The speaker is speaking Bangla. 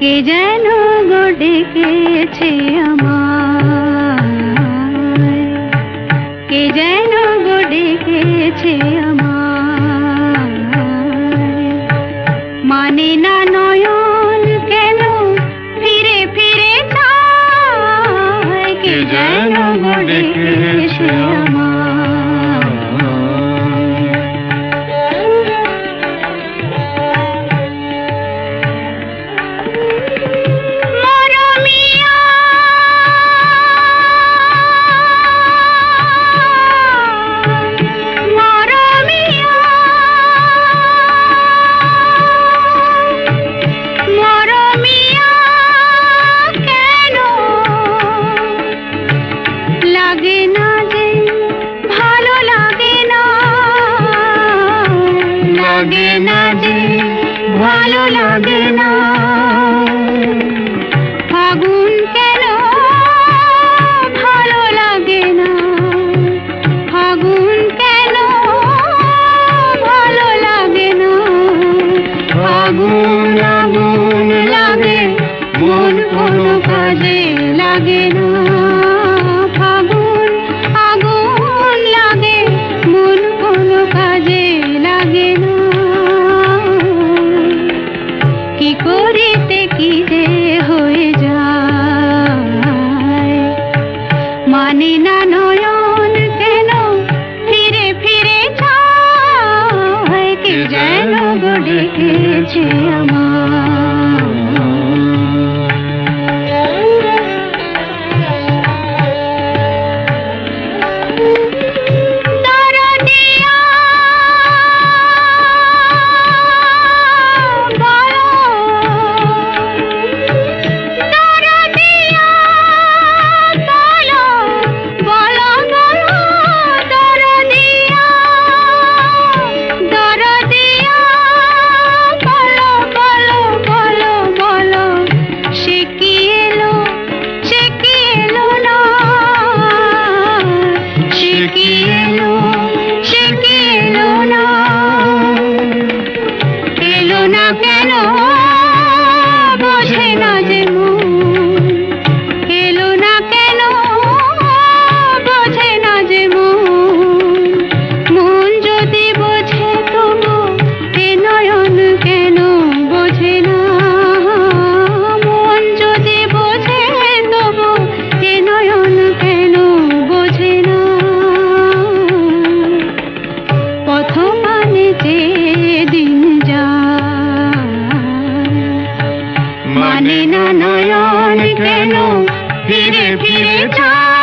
কে যেন গো ডেকেছে? লাগে না যে ভালো লাগে না। শোনে নয়ন কেন ফিরে ফিরে যেন ডেকেছে আমার জানে না নয়ন কেন ফিরে ফিরে যায়।